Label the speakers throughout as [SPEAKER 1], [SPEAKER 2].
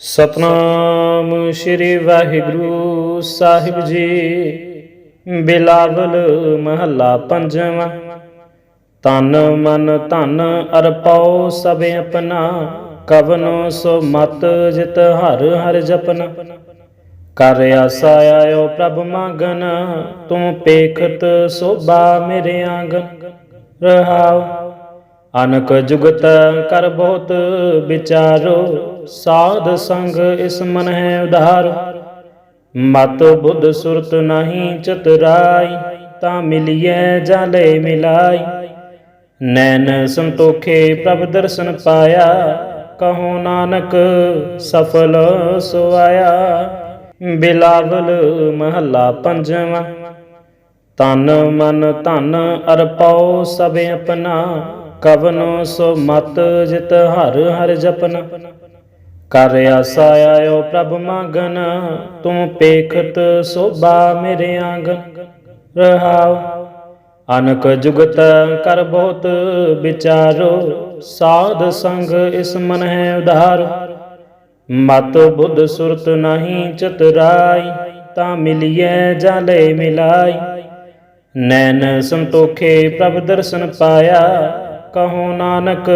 [SPEAKER 1] ਸਤਨਾਮ ਸ੍ਰੀ ਵਾਹਿਗੁਰੂ ਸਾਹਿਬ ਜੀ। ਬਿਲਾਵਲ ਮਹੱਲਾ ਪੰਜਵਾਂ। ਤਨ ਮਨ ਧਨ ਅਰਪਉ ਸਭ ਆਪਣਾ, ਕਵਨੋ ਸੋ ਮਤ ਜਿਤ ਹਰ ਹਰ ਜਪਨਾ। ਕਰ ਆਸਾ ਆਇਓ ਪ੍ਰਭ ਮੰਗਨ, ਤੂੰ ਪੇਖਤ ਸੋਭਾ ਮੇਰੇ ਆਂਗਨ। ਰਹਾਉ ਅਨਕ ਜੁਗਤ ਕਰ ਬਹੁਤ ਵਿਚਾਰੋ। ਸਾਧ ਸੰਗ ਇਸ ਮਨ ਹੈ ਉਧਾਰ। ਮਤ ਬੁੱਧ ਸੁਰਤ ਨਹੀਂ ਚਤੁਰਾਈ, ਤਾਂ ਮਿਲੀਐ ਜਾਲੇ ਮਿਲਾਈ। ਨੈਣ ਸੰਤੋਖੇ ਪ੍ਰਭ ਦਰਸ਼ਨ ਪਾਇਆ, ਕਹੋ ਨਾਨਕ ਸਫਲ ਸੋ ਆਇਆ ਬਿਲਾਵਲ ਮਹੱਲਾ ਪੰਜਵਾਂ, ਤਨ ਮਨ ਧਨ ਅਰਪਉ ਸਭ ਆਪਣਾ, ਕਵਨੋ ਸੋ ਮਤ ਜਿਤ ਹਰ ਹਰ ਜਪਨਾ। ਕਰ ਆਸਾ ਆਇਓ ਪ੍ਰਭ ਮੰਗਨ, ਤੂੰ ਪੇਖਤ ਸੋਭਾ ਮੇਰੇ ਆਂਗਨ। ਰਹਾਉ ਅਨਕ ਜੁਗਤ ਕਰ ਬਹੁਤ ਵਿਚਾਰੋ, ਸਾਧ ਸੰਗ ਇਸ ਮਨ ਹੈ ਉਧਾਰ। ਮਤ ਬੁੱਧ ਸੁਰਤ ਨਹੀਂ ਚਤਰਾਈ ਤਾਂ ਮਿਲੀਐ ਜਾਲੇ ਮਿਲਾਈ। ਨੈਣ ਸੰਤੋਖੇ ਪ੍ਰਭ ਦਰਸ਼ਨ ਪਾਇਆ, ਕਹੋ ਨਾਨਕ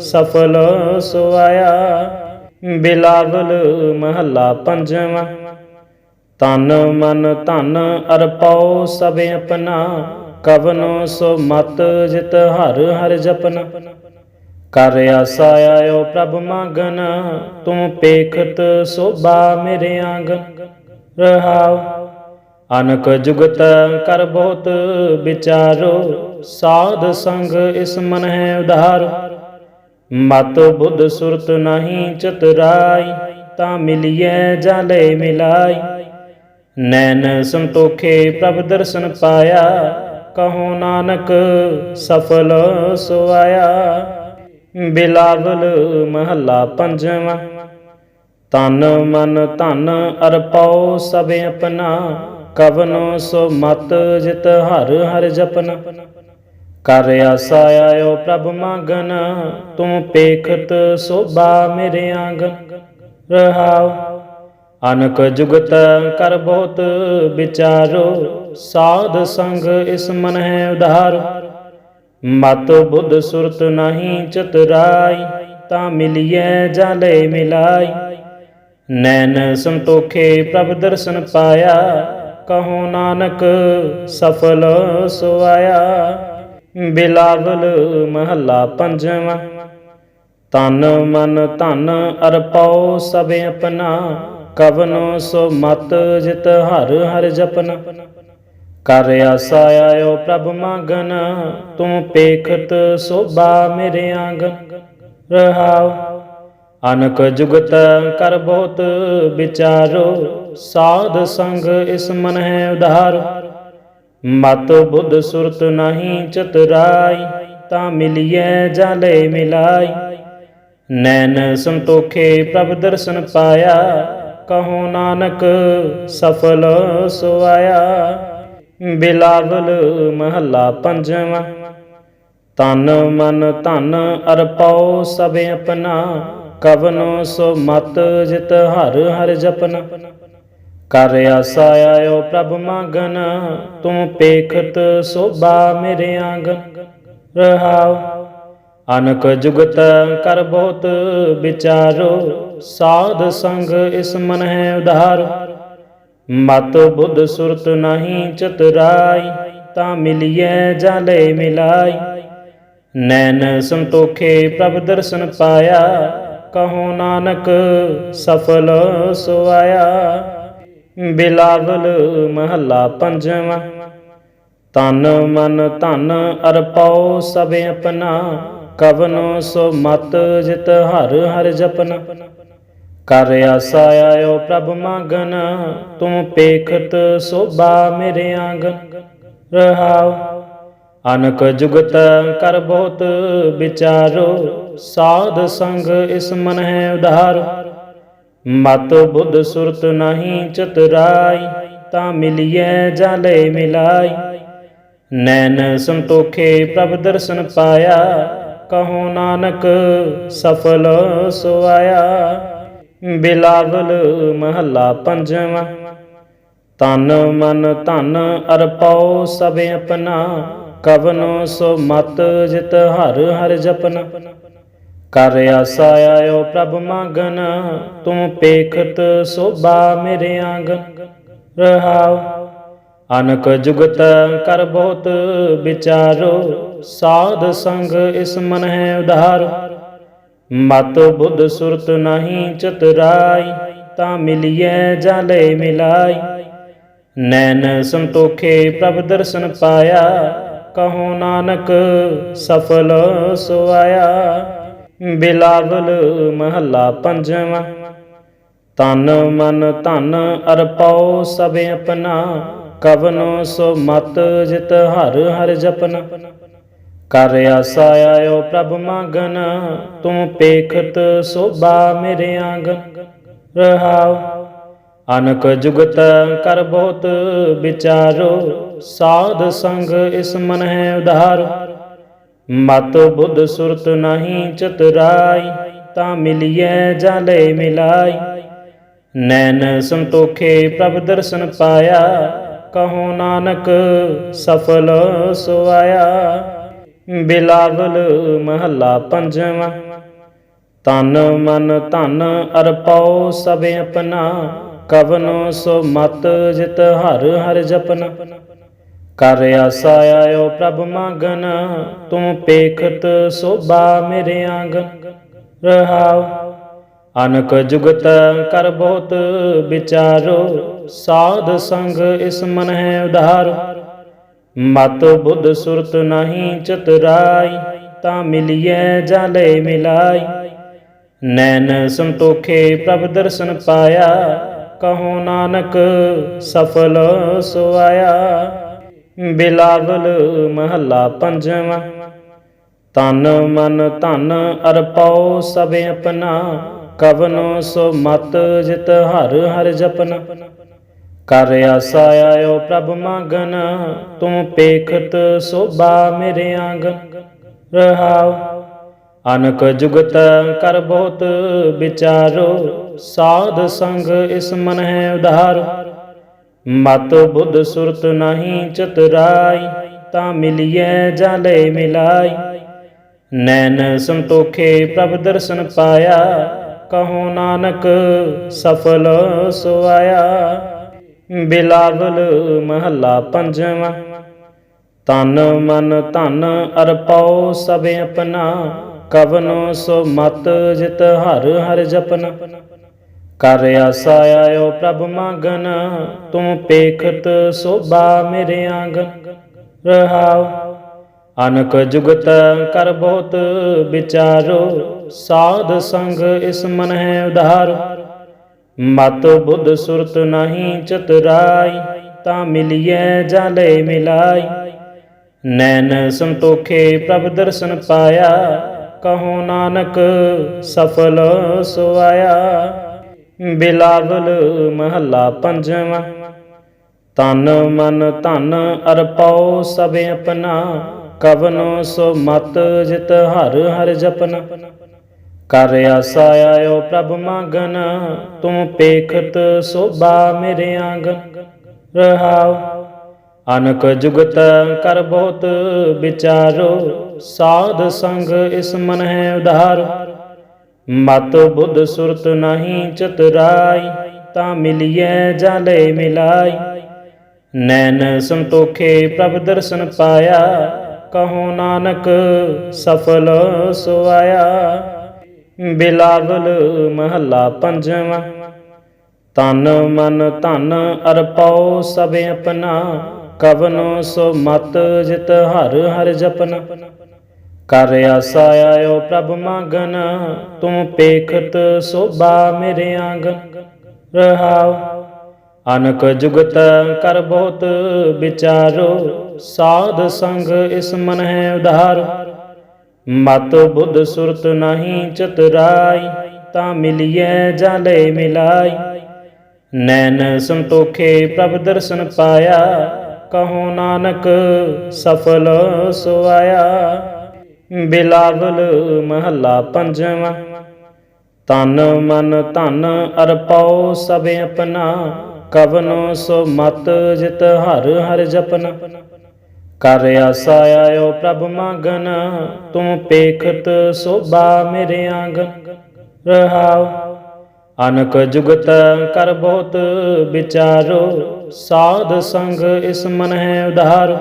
[SPEAKER 1] ਸਫਲ ਸੋਆਇਆ। ਬਿਲਾਵਲ ਮਹੱਲਾ ਪੰਜਵਾਂ। ਤਨ ਮਨ ਧਨ ਅਰਪਉ ਸਭ ਆਪਣਾ, ਕਵਨੋ ਸੋ ਮਤ ਜਿਤ ਹਰ ਹਰ ਜਪਨਾ। ਕਰ ਆਸਾ ਆਇਓ ਪ੍ਰਭ ਮੰਗਨ, ਤੂੰ ਪੇਖਤ ਸੋਭਾ ਮੇਰੇ ਆਂਗਨ। ਰਹਾਉ, ਅਨਕ ਜੁਗਤ ਕਰ ਬਹੁਤ ਵਿਚਾਰੋ, ਸਾਧ ਸੰਗ ਇਸ ਮਨ ਹੈ ਉਧਾਰ। ਮਤ ਬੁੱਧ ਸੁਰਤ ਨਹੀਂ ਚਤੁਰਾਈ, ਤਾਂ ਮਿਲੀਐ ਜਾਲੇ ਮਿਲਾਈ। ਨੈਣ ਸੰਤੋਖੇ ਪ੍ਰਭ ਦਰਸ਼ਨ ਪਾਇਆ, ਕਹੋ ਨਾਨਕ ਸਫਲ ਸੋ ਆਇਆ ਬਿਲਾਵਲ ਮਹੱਲਾ ਪੰਜਵਾਂ, ਤਨ ਮਨ ਧਨ ਅਰਪਉ ਸਭ ਆਪਣਾ, ਕਵਨੋ ਸੋ ਮਤ ਜਿਤ ਹਰ ਹਰ ਜਪਨਾ। ਕਰ ਆਸਾ ਆਇਓ ਪ੍ਰਭ ਮੰਗਨ, ਤੂੰ ਪੇਖਤ ਸੋਭਾ ਮੇਰੇ ਆਂਗਨ। ਰਹਾਉ ਅਨਕ ਜੁਗਤ ਕਰ ਬਹੁਤ ਵਿਚਾਰੋ, ਸਾਧ ਸੰਗ ਇਸ ਮਨ ਹੈ ਉਧਾਰ। ਮਤ ਬੁੱਧ ਸੁਰਤ ਨਹੀਂ ਚਤੁਰਾਈ, ਤਾਂ ਮਿਲੀਐ ਜਾਲੇ ਮਿਲਾਈ। ਨੈਣ ਸੰਤੋਖੇ ਪ੍ਰਭ ਦਰਸ਼ਨ ਪਾਇਆ, ਕਹੋ ਨਾਨਕ ਸਫਲ ਸੋ ਆਇਆ ਬਿਲਾਵਲ ਮਹੱਲਾ ਪੰਜਵਾਂ। ਤਨ ਮਨ ਧਨ ਅਰਪਉ ਸਭ ਆਪਣਾ, ਕਵਨੋ ਸੋ ਮਤ ਜਿਤ ਹਰ ਹਰ ਜਪਨਾ। ਕਰ ਆਸਾ ਆਇਓ ਪ੍ਰਭ ਮੰਗਨ ਤੂੰ ਪੇਖਤ ਸੋਭਾ ਮੇਰੇ ਆਂਗਨ। ਰਹਾਉ ਅਨਕ ਜੁਗਤ ਕਰ ਬਹੁਤ ਵਿਚਾਰੋ, ਸਾਧ ਸੰਗ ਇਸ ਮਨ ਹੈ ਉਧਾਰ। ਮਤ ਬੁੱਧ ਸੁਰਤ ਨਹੀਂ ਚਤਰਾਈ, ਤਾਂ ਮਿਲੀਐ ਜਾਲੇ ਮਿਲਾਈ। ਨੈਣ ਸੰਤੋਖੇ ਪ੍ਰਭ ਦਰਸ਼ਨ ਪਾਇਆ, ਕਹੋ ਨਾਨਕ ਸਫਲ ਸੋ ਆਇਆ ਬਿਲਾਵਲ ਮਹੱਲਾ ਪੰਜਵਾਂ ਤਨ ਮਨ ਧਨ ਅਰਪਉ ਸਭ ਆਪਣਾ, ਕਵਨੋ ਸੋ ਮਤ ਜਿਤ ਹਰ ਹਰ ਜਪਨਾ। ਕਰ ਆਸਾ ਆਇਓ ਪ੍ਰਭ ਮੰਗਨ, ਤੂੰ ਪੇਖਤ ਸੋਭਾ ਮੇਰੇ ਆਂਗਨ ਰਹਾਉ ਅਨਕ ਜੁਗਤ ਕਰ ਬਹੁਤ ਵਿਚਾਰੋ, ਸਾਧ ਸੰਗ ਇਸ ਮਨ ਹੈ ਉਧਾਰ। ਮਤ ਬੁੱਧ ਸੁਰਤ ਨਹੀਂ ਚਤਰਾਈ, ਤਾਂ ਮਿਲੀਐ ਜਾਲੇ ਮਿਲਾਈ। ਨੈਣ ਸੰਤੋਖੇ ਪ੍ਰਭ ਦਰਸ਼ਨ ਪਾਇਆ, ਕਹੋ ਨਾਨਕ ਸਫਲ ਸੋ ਆਇਆ। ਬਿਲਾਵਲ ਮਹੱਲਾ ਪੰਜਵਾਂ। ਤਨ ਮਨ ਧਨ ਅਰਪਉ ਸਭ ਆਪਣਾ, ਕਵਨੋ ਸੋ ਮਤ ਜਿਤ ਹਰ ਹਰ ਜਪਨਾ। ਕਰ ਆਸਾ ਆਇਓ ਪ੍ਰਭ ਮੰਗਨ, ਤੂੰ ਪੇਖਤ ਸੋਭਾ ਮੇਰੇ ਆਂਗਨ। ਰਹਾਉ, ਅਨਕ ਜੁਗਤ ਕਰ ਬਹੁਤ ਵਿਚਾਰੋ, ਸਾਧ ਸੰਗ ਇਸ ਮਨ ਹੈ ਉਧਾਰ। ਮਤ ਬੁੱਧ ਸੁਰਤ ਨਹੀਂ ਚਤੁਰਾਈ, ਤਾਂ ਮਿਲੀਐ ਜਾਲੇ ਮਿਲਾਈ। ਨੈਣ ਸੰਤੋਖੇ ਪ੍ਰਭ ਦਰਸ਼ਨ ਪਾਇਆ, ਕਹੋ ਨਾਨਕ ਸਫਲ ਸੋ ਆਇਆ ਬਿਲਾਵਲ ਮਹੱਲਾ ਪੰਜਵਾਂ, ਤਨ ਮਨ ਧਨ ਅਰਪਉ ਸਭ ਆਪਣਾ, ਕਵਨੋ ਸੋ ਮਤ ਜਿਤ ਹਰ ਹਰ ਜਪਨ। ਕਰ ਆਸਾ ਆਇਓ ਪ੍ਰਭ ਮੰਗਨ, ਤੂੰ ਪੇਖਤ ਸੋਭਾ ਮੇਰੇ ਆਂਗਨ ਰਹਾਉ ਅਨਕ ਜੁਗਤ ਕਰ ਬਹੁਤ ਵਿਚਾਰੋ, ਸਾਧ ਸੰਗ ਇਸ ਮਨ ਹੈ ਉਧਾਰ। ਮਤ ਬੁੱਧ ਸੁਰਤ ਨਹੀਂ ਚਤੁਰਾਈ, ਤਾਂ ਮਿਲੀਐ ਜਾਲੇ ਮਿਲਾਈ। ਨੈਣ ਸੰਤੋਖੇ ਪ੍ਰਭ ਦਰਸ਼ਨ ਪਾਇਆ, ਕਹੋ ਨਾਨਕ ਸਫਲ ਸੋ ਆਇਆ ਬਿਲਾਵਲ ਮਹੱਲਾ ਪੰਜਵਾਂ। ਤਨ ਮਨ ਧਨ ਅਰਪਉ ਸਭ ਆਪਣਾ, ਕਵਨੋ ਸੋ ਮਤ ਜਿਤ ਹਰ ਹਰ ਜਪਨ। ਕਰ ਆਸਾ ਆਇਓ ਪ੍ਰਭ ਮੰਗਨ, ਤੂੰ ਪੇਖਤ ਸੋਭਾ ਮੇਰੇ ਆਂਗਨ। ਰਹਾਉ, ਅਨਕ ਜੁਗਤ ਕਰ ਬਹੁਤ ਵਿਚਾਰੋ, ਸਾਧ ਸੰਗ ਇਸ ਮਨ ਹੈ ਉਧਾਰ। ਮਤ ਬੁੱਧ ਸੁਰਤ ਨਹੀਂ ਚਤੁਰਾਈ, ਤਾਂ ਮਿਲੀਐ ਜਾਲੇ ਮਿਲਾਈ। ਨੈਣ ਸੰਤੋਖੇ ਪ੍ਰਭ ਦਰਸ਼ਨ ਪਾਇਆ, ਕਹੋ ਨਾਨਕ ਸਫਲ ਸੋ ਆਇਆ ਬਿਲਾਵਲ ਮਹੱਲਾ ਪੰਜਵਾਂ ਤਨ ਮਨ ਧਨ ਅਰਪਉ ਸਭ ਆਪਣਾ, ਕਵਨੋ ਸੋ ਮਤ ਜਿਤ ਹਰ ਹਰ ਜਪਨ। ਕਰ ਆਸਾ ਆਇਓ ਪ੍ਰਭ ਮੰਗਨ, ਤੂੰ ਪੇਖਤ ਸੋਭਾ ਮੇਰੇ ਆਂਗਨ ਰਹਾਉ ਅਨਕ ਜੁਗਤ ਕਰ ਬਹੁਤ ਵਿਚਾਰੋ, ਸਾਧ ਸੰਗ ਇਸ ਮਨ ਹੈ ਉਧਾਰ। ਮਤ ਬੁੱਧ ਸੁਰਤ ਨਹੀਂ ਚਤਰਾਈ, ਤਾਂ ਮਿਲੀਐ ਜਾਲੇ ਮਿਲਾਈ। ਨੈਣ ਸੰਤੋਖੇ ਪ੍ਰਭ ਦਰਸ਼ਨ ਪਾਇਆ, ਕਹੋ ਨਾਨਕ ਸਫਲ ਸੋ ਆਇਆ ਬਿਲਾਵਲ ਮਹੱਲਾ ਪੰਜਵਾਂ। ਤਨ ਮਨ ਧਨ ਅਰਪਉ ਸਭ ਆਪਣਾ, ਕਵਨੋ ਸੋ ਮਤ ਜਿਤ ਹਰ ਹਰ ਜਪਨ। ਕਰ ਆਸਾ ਆਇਓ ਪ੍ਰਭ ਮੰਗਨ, ਤੂੰ ਪੇਖਤ ਸੋਭਾ ਮੇਰੇ ਆਂਗਨ। ਰਹਾਉ, ਅਨਕ ਜੁਗਤ ਕਰ ਬਹੁਤ ਵਿਚਾਰੋ, ਸਾਧ ਸੰਗ ਇਸ ਮਨ ਹੈ ਉਧਾਰ। ਮਤ ਬੁੱਧ ਸੁਰਤ ਨਹੀਂ ਚਤੁਰਾਈ, ਤਾਂ ਮਿਲੀਐ ਜਾਲੇ ਮਿਲਾਈ। ਨੈਣ ਸੰਤੋਖੇ ਪ੍ਰਭ ਦਰਸ਼ਨ ਪਾਇਆ, ਕਹੋ ਨਾਨਕ ਸਫਲ ਸੋ ਆਇਆ ਬਿਲਾਵਲ ਮਹੱਲਾ ਪੰਜਵਾਂ ਤਨ ਮਨ ਧਨ ਅਰਪਉ ਸਭ ਆਪਣਾ, ਕਵਨੋ ਸੋ ਮਤ ਜਿਤ ਹਰ ਹਰ ਜਪਨ। ਕਰ ਆਸਾ ਆਇਓ ਪ੍ਰਭ ਮੰਗਨ ਤੂੰ ਪੇਖਤ ਸੋਭਾ ਮੇਰੇ ਆਂਗਨ ਰਹਾਉ ਅਨਕ ਜੁਗਤ ਕਰ ਬਹੁਤ ਵਿਚਾਰੋ, ਸਾਧ ਸੰਗ ਇਸ ਮਨ ਹੈ ਉਧਾਰ। ਮਤ ਬੁੱਧ ਸੁਰਤ ਨਹੀਂ ਚਤੁਰਾਈ, ਤਾਂ ਮਿਲੀਐ ਜਾਲੇ ਮਿਲਾਈ। ਨੈਣ ਸੰਤੋਖੇ ਪ੍ਰਭ ਦਰਸ਼ਨ ਪਾਇਆ, ਕਹੋ ਨਾਨਕ ਸਫਲ ਸੋ ਆਇਆ। ਬਿਲਾਵਲ ਮਹੱਲਾ ਪੰਜਵਾਂ। ਤਨ ਮਨ ਧਨ ਅਰਪਉ ਸਭ ਆਪਣਾ, ਕਵਨੋ ਸੋ ਮਤ ਜਿਤ ਹਰ ਹਰ ਜਪਨ। ਕਰ ਆਸਾ ਆਇਓ ਪ੍ਰਭ ਮੰਗਨ, ਤੂੰ ਪੇਖਤ ਸੋਭਾ ਮੇਰੇ ਆਂਗਨ ਰਹਾਉ ਅਨਕ ਜੁਗਤ ਕਰ ਬਹੁਤ ਵਿਚਾਰੋ, ਸਾਧ ਸੰਗ ਇਸ ਮਨ ਹੈ ਉਧਾਰ। ਮਤ ਬੁੱਧ ਸੁਰਤ ਨਹੀਂ ਚਤੁਰਾਈ, ਤਾਂ ਮਿਲੀਐ ਜਾਲੇ ਮਿਲਾਈ। ਨੈਣ ਸੰਤੋਖੇ ਪ੍ਰਭ ਦਰਸ਼ਨ ਪਾਇਆ, ਕਹੋ ਨਾਨਕ ਸਫਲ ਸੋ ਆਇਆ ਬਿਲਾਵਲ ਮਹੱਲਾ ਪੰਜਵਾਂ ਤਨ ਮਨ ਧਨ ਅਰਪਉ ਸਭ ਆਪਣਾ, ਕਵਨੋ ਸੋ ਮਤ ਜਿਤ ਹਰ ਹਰ ਜਪਨ। ਕਰ ਆਸਾ ਆਇਓ ਪ੍ਰਭ ਮੰਗਨ, ਤੂੰ ਪੇਖਤ ਸੋਭਾ ਮੇਰੇ ਆਂਗਨ ਰਹਾਉ ਅਨਕ ਜੁਗਤ ਕਰ ਬਹੁਤ ਵਿਚਾਰੋ, ਸਾਧ ਸੰਗ ਇਸ ਮਨ ਹੈ ਉਧਾਰ। ਮਤ ਬੁੱਧ ਸੁਰਤ ਨਹੀਂ ਚਤਰਾਈ, ਤਾਂ ਮਿਲੀਐ ਜਾਲੇ ਮਿਲਾਈ। ਨੈਣ ਸੰਤੋਖੇ ਪ੍ਰਭ ਦਰਸ਼ਨ ਪਾਇਆ, ਕਹੋ ਨਾਨਕ ਸਫਲ ਸੋ ਆਇਆ। ਬਿਲਾਵਲ ਮਹੱਲਾ ਪੰਜਵਾਂ। ਤਨ ਮਨ ਧਨ ਅਰਪਾਉ ਸਭ ਆਪਣਾ, ਕਵਨੋ ਸੋ ਮਤ ਜਿਤ ਹਰ ਹਰ ਜਪਨ। ਕਰ ਆਸਾ ਆਇਓ ਪ੍ਰਭ ਮਾਗਨ, ਤੂੰ ਪੇਖਤ ਸੋਭਾ ਮੇਰੇ ਆਂਗਨ। ਰਹਾਉ ਅਨਕ ਜੁਗਤ ਕਰ ਬਹੁਤ ਵਿਚਾਰੋ, ਸਾਧ ਸੰਗ ਇਸ ਮਨ ਹੈ ਉਧਾਰ।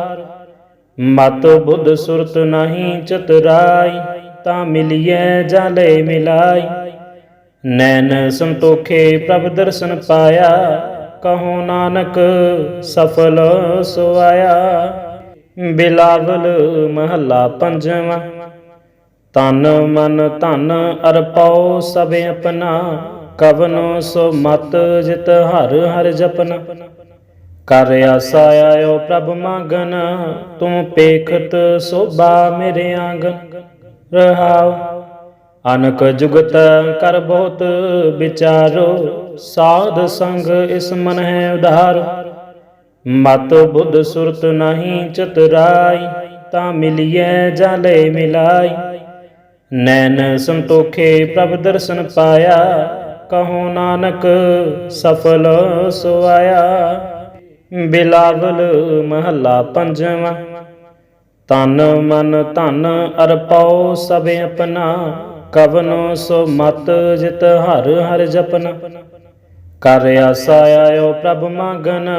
[SPEAKER 1] ਮਤ ਬੁੱਧ ਸੁਰਤ ਨਹੀਂ ਚਤੁਰਾਈ, ਤਾਂ ਮਿਲਿਐ ਜਾਲੇ ਮਿਲਾਈ। ਨੈਣ ਸੰਤੋਖੇ ਪ੍ਰਭ ਦਰਸ਼ਨ ਪਾਇਆ, ਕਹੋ ਨਾਨਕ ਸਫਲ ਸੋ ਆਇਆ ਬਿਲਾਵਲ ਮਹੱਲਾ ਪੰਜਵਾਂ ਤਨ ਮਨ ਧਨ ਅਰਪਾਉ ਸਭ ਆਪਣਾ, ਕਵਨੋ ਸੋ ਮਤ ਜਿਤ ਹਰ ਹਰ ਜਪਨ। ਕਰ ਆਸਾ ਆਇਓ ਪ੍ਰਭ ਮਾਗਨ, ਤੂੰ ਪੇਖਤ ਸੋਭਾ ਮੇਰੇ ਆਂਗਨ ਰਹਾਉ ਅਨਕ ਜੁਗਤ ਕਰ ਬਹੁਤ ਵਿਚਾਰੋ, ਸਾਧ ਸੰਗ ਇਸ ਮਨ ਹੈ ਉਧਾਰ। ਮਤ ਬੁੱਧ ਸੁਰਤ ਨਹੀਂ ਚਤੁਰਾਈ, ਤਾਂ ਮਿਲਿਐ ਜਾਲੇ ਮਿਲਾਈ। ਨੈਣ ਸੰਤੋਖੇ ਪ੍ਰਭ ਦਰਸ਼ਨ ਪਾਇਆ, ਕਹੋ ਨਾਨਕ ਸਫਲ ਸੋ ਆਇਆ ਬਿਲਾਵਲ ਮਹੱਲਾ ਪੰਜਵਾਂ। ਤਨ ਮਨ ਧਨ ਅਰਪਾਉ ਸਭ ਆਪਣਾ, ਕਵਨੋ ਸੋ ਮਤ ਜਿਤ ਹਰ ਹਰ ਜਪਨ। ਕਰ ਆਸਾ ਆਇਓ ਪ੍ਰਭ ਮਾਗਨ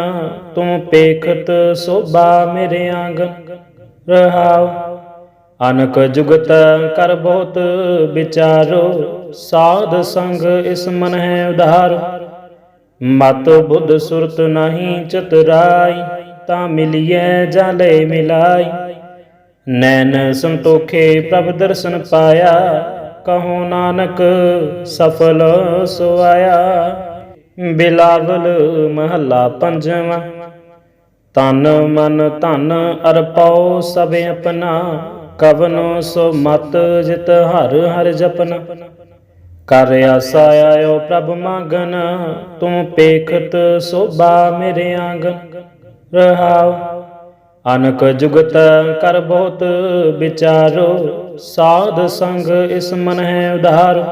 [SPEAKER 1] ਤੂੰ ਪੇਖਤ ਸੋਭਾ ਮੇਰੇ ਆਂਗਨ। ਰਹਾਉ, ਅਨਕ ਜੁਗਤ ਕਰ ਬਹੁਤ ਵਿਚਾਰੋ, ਸਾਧ ਸੰਗ ਇਸ ਮਨ ਹੈ ਉਧਾਰ। ਮਤ ਬੁੱਧ ਸੁਰਤ ਨਹੀਂ ਚਤੁਰਾਈ, ਤਾਂ ਮਿਲਿਐ ਜਾਲੇ ਮਿਲਾਈ। ਨੈਣ ਸੰਤੋਖੇ ਪ੍ਰਭ ਦਰਸ਼ਨ ਪਾਇਆ, ਕਹੋ ਨਾਨਕ ਸਫਲ ਸੋ ਆਇਆ ਬਿਲਾਵਲ ਮਹੱਲਾ ਪੰਜਵਾਂ ਤਨ ਮਨ ਧਨ ਅਰਪਾਉ ਸਭ ਆਪਣਾ, ਕਵਨੋ ਸੋ ਮਤ ਜਿਤ ਹਰ ਹਰ ਜਪਨ। ਕਰ ਆਸਾ ਆਇਓ ਪ੍ਰਭ ਮਾਗਨ, ਤੂੰ ਪੇਖਤ ਸੋਭਾ ਮੇਰੇ ਆਂਗਨ ਰਹਾਉ ਅਨਕ ਜੁਗਤ ਕਰ ਬਹੁਤ ਵਿਚਾਰੋ, ਸਾਧ ਸੰਗ ਇਸ ਮਨ ਹੈ ਉਧਾਰ।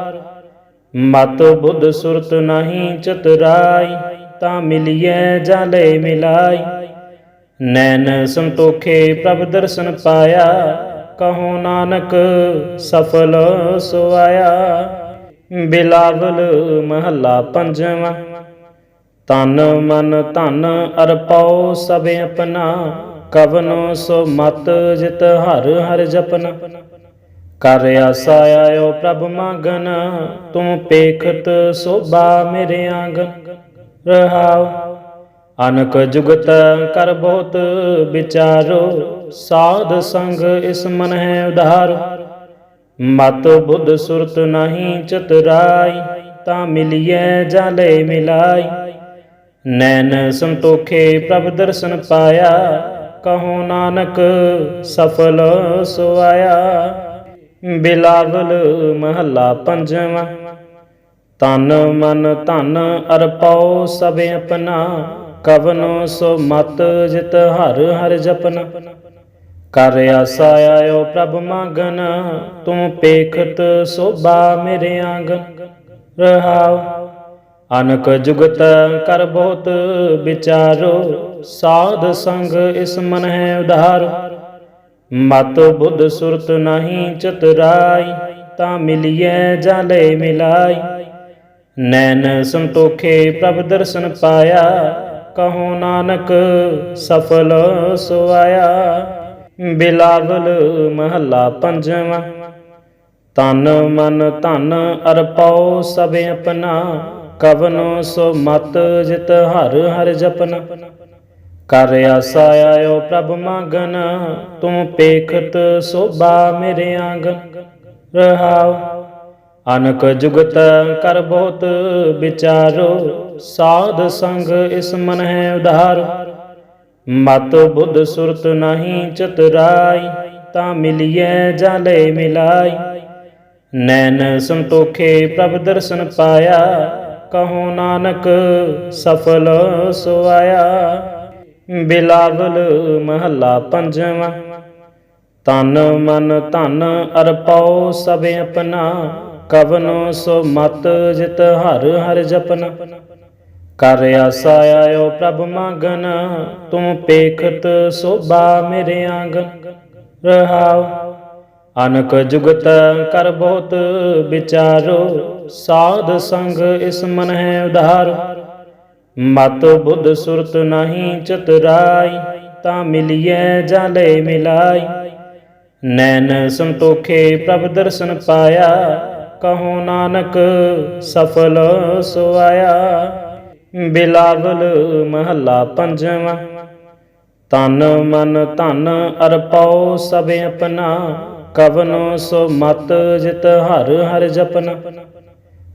[SPEAKER 1] ਮਤ ਬੁੱਧ ਸੁਰਤ ਨਹੀਂ ਚਤਰਾਈ, ਤਾਂ ਮਿਲਿਐ ਜਾਲੇ ਮਿਲਾਈ। ਨੈਣ ਸੰਤੋਖੇ ਪ੍ਰਭ ਦਰਸ਼ਨ ਪਾਇਆ, ਕਹੋ ਨਾਨਕ ਸਫਲ ਸੋ ਆਇਆ ਬਿਲਾਵਲ ਮਹੱਲਾ ਪੰਜਵਾਂ। ਤਨ ਮਨ ਧਨ ਅਰਪਾਉ ਸਭ ਆਪਣਾ, ਕਵਨੋ ਸੋ ਮਤ ਜਿਤ ਹਰ ਹਰ ਜਪਨ। ਕਰ ਆਸਾ ਆਇਓ ਪ੍ਰਭ ਮਾਗਨ ਤੂੰ ਪੇਖਤ ਸੋਭਾ ਮੇਰੇ ਆਂਗਨ। ਰਹਾਉ, ਅਨਕ ਜੁਗਤ ਕਰ ਬਹੁਤ ਵਿਚਾਰੋ, ਸਾਧ ਸੰਗ ਇਸ ਮਨ ਹੈ ਉਧਾਰ। ਮਤ ਬੁੱਧ ਸੁਰਤ ਨਹੀਂ ਚਤੁਰਾਈ, ਤਾਂ ਮਿਲਿਐ ਜਾਲੇ ਮਿਲਾਈ। ਨੈਣ ਸੰਤੋਖੇ ਪ੍ਰਭ ਦਰਸ਼ਨ ਪਾਇਆ, ਕਹੋ ਨਾਨਕ ਸਫਲ ਸੋ ਆਇਆ ਬਿਲਾਵਲ ਮਹੱਲਾ ਪੰਜਵਾਂ ਤਨ ਮਨ ਧਨ ਅਰਪਾਉ ਸਭ ਆਪਣਾ, ਕਵਨੋ ਸੋ ਮਤ ਜਿਤ ਹਰ ਹਰ ਜਪਨ। ਕਰ ਆਸਾ ਆਇਓ ਪ੍ਰਭ ਮਾਗਨ, ਤੂੰ ਪੇਖਤ ਸੋਭਾ ਮੇਰੇ ਆਂਗਨ। ਰਹਾਉ ਅਨਕ ਜੁਗਤ ਕਰ ਬਹੁਤ ਵਿਚਾਰੋ, ਸਾਧ ਸੰਗ ਇਸ ਮਨ ਹੈ ਉਧਾਰ। ਮਤ ਬੁੱਧ ਸੁਰਤ ਨਹੀਂ ਚਤੁਰਾਈ, ਤਾਂ ਮਿਲਿਐ ਜਾਲੇ ਮਿਲਾਈ। ਨੈਣ ਸੰਤੋਖੇ ਪ੍ਰਭ ਦਰਸ਼ਨ ਪਾਇਆ, ਕਹੋ ਨਾਨਕ ਸਫਲ ਸੋ ਆਇਆ ਬਿਲਾਵਲ ਮਹੱਲਾ ਪੰਜਵਾਂ। ਤਨ ਮਨ ਧਨ ਅਰਪਾਉ ਸਭ ਆਪਣਾ, ਕਵਨੋ ਸੋ ਮਤ ਜਿਤ ਹਰ ਹਰ ਜਪਨ। ਕਰ ਆਸਾ ਆਇਓ ਪ੍ਰਭ ਮਾਗਨ, ਤੂੰ ਪੇਖਤ ਸੋਭਾ ਮੇਰੇ ਆਂਗਨ। ਰਹਾਉ, ਅਨਕ ਜੁਗਤ ਕਰ ਬਹੁਤ ਵਿਚਾਰੋ, ਸਾਧ ਸੰਗ ਇਸ ਮਨ ਹੈ ਉਧਾਰ। ਮਤ ਬੁੱਧ ਸੁਰਤ ਨਹੀਂ ਚਤੁਰਾਈ, ਤਾਂ ਮਿਲਿਐ ਜਾਲੇ ਮਿਲਾਈ। ਨੈਣ ਸੰਤੋਖੇ ਪ੍ਰਭ ਦਰਸ਼ਨ ਪਾਇਆ, ਕਹੋ ਨਾਨਕ ਸਫਲ ਸੋ ਆਇਆ ਬਿਲਾਵਲ ਮਹੱਲਾ ਪੰਜਵਾਂ ਤਨ ਮਨ ਧਨ ਅਰਪਾਉ ਸਭ ਆਪਣਾ, ਕਵਨੋ ਸੋ ਮਤ ਜਿਤ ਹਰ ਹਰ ਜਪਨ। ਕਰ ਆਸਾ ਆਇਓ ਪ੍ਰਭ ਮੰਗਨ ਤੂੰ ਪੇਖਤ ਸੋਭਾ ਮੇਰੇ ਆਂਗਨ ਰਹਾਉ, ਅਨਕ ਜੁਗਤ ਕਰ ਬਹੁਤ ਵਿਚਾਰੋ, ਸਾਧ ਸੰਗ ਇਸ ਮਨ ਹੈ ਉਧਾਰ। ਮਤ ਬੁੱਧ ਸੁਰਤ ਨਹੀਂ ਚਤਰਾਈ, ਤਾਂ ਮਿਲਿਐ ਜਾਲੇ ਮਿਲਾਈ। ਨੈਣ ਸੰਤੋਖੇ ਪ੍ਰਭ ਦਰਸ਼ਨ ਪਾਇਆ, ਕਹੋ ਨਾਨਕ ਸਫਲ ਸੋ ਆਇਆ। ਬਿਲਾਵਲ ਮਹੱਲਾ ਪੰਜਵਾਂ। ਤਨ ਮਨ ਧਨ ਅਰਪਉ ਸਭ ਆਪਣਾ, ਕਵਨੋ ਸੋ ਮਤ ਜਿਤ ਹਰ ਹਰ ਜਪਨ।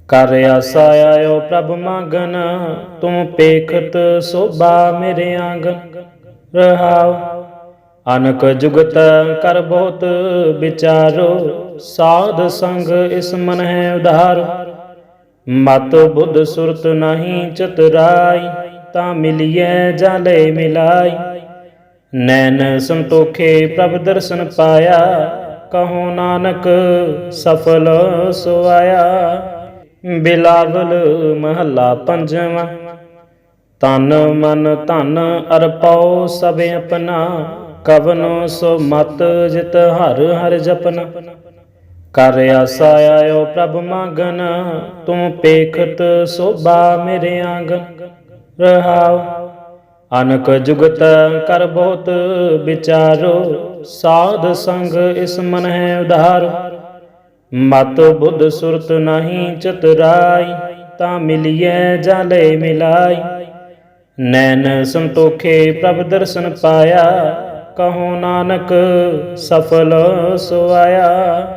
[SPEAKER 1] ਕਰ ਆਸਾ ਆਇਓ ਪ੍ਰਭ ਮੰਗਨ ਤੂੰ ਪੇਖਤ ਸੋਭਾ ਮੇਰੇ ਆਂਗਨ। ਰਹਾਉ ਅਨਕ ਜੁਗਤ ਕਰ ਬਹੁਤ ਵਿਚਾਰੋ, ਸਾਧ ਸੰਗ ਇਸ ਮਨ ਹੈ ਉਧਾਰ। ਮਤ ਬੁੱਧ ਸੁਰਤ ਨਹੀਂ ਚਤੁਰਾਈ ਤਾਂ ਮਿਲਿਐ ਜਾਲੇ ਮਿਲਾਈ। ਨੈਣ ਸੰਤੋਖੇ ਪ੍ਰਭ ਦਰਸ਼ਨ ਪਾਇਆ, ਕਹੋ ਨਾਨਕ ਸਫਲ ਸੋ ਆਇਆ ਬਿਲਾਵਲ ਮਹੱਲਾ ਪੰਜਵਾਂ ਤਨ ਮਨ ਧਨ ਅਰਪਉ ਸਭ ਆਪਣਾ, ਕਵਨੋ ਸੋ ਮਤ ਜਿਤ ਹਰ ਹਰ ਜਪਨ। ਕਰ ਆਸਾ ਆਇਓ ਪ੍ਰਭ ਮੰਗਨ, ਤੂੰ ਪੇਖਤ ਸੋਭਾ ਮੇਰੇ ਆਂਗਨ ਰਹਾਉ ਅਨਕ ਜੁਗਤ ਕਰ ਬਹੁਤ ਵਿਚਾਰੋ, ਸਾਧ ਸੰਗ ਇਸ ਮਨ ਹੈ ਉਧਾਰ। ਮਤ ਬੁੱਧ ਸੁਰਤ ਨਹੀਂ ਚਤਰਾਈ, ਤਾਂ ਮਿਲਿਐ ਜਾਲੇ ਮਿਲਾਈ। ਨੈਣ ਸੰਤੋਖੇ ਪ੍ਰਭ ਦਰਸ਼ਨ ਪਾਇਆ, ਕਹੋ ਨਾਨਕ ਸਫਲ ਸੋ ਆਇਆ।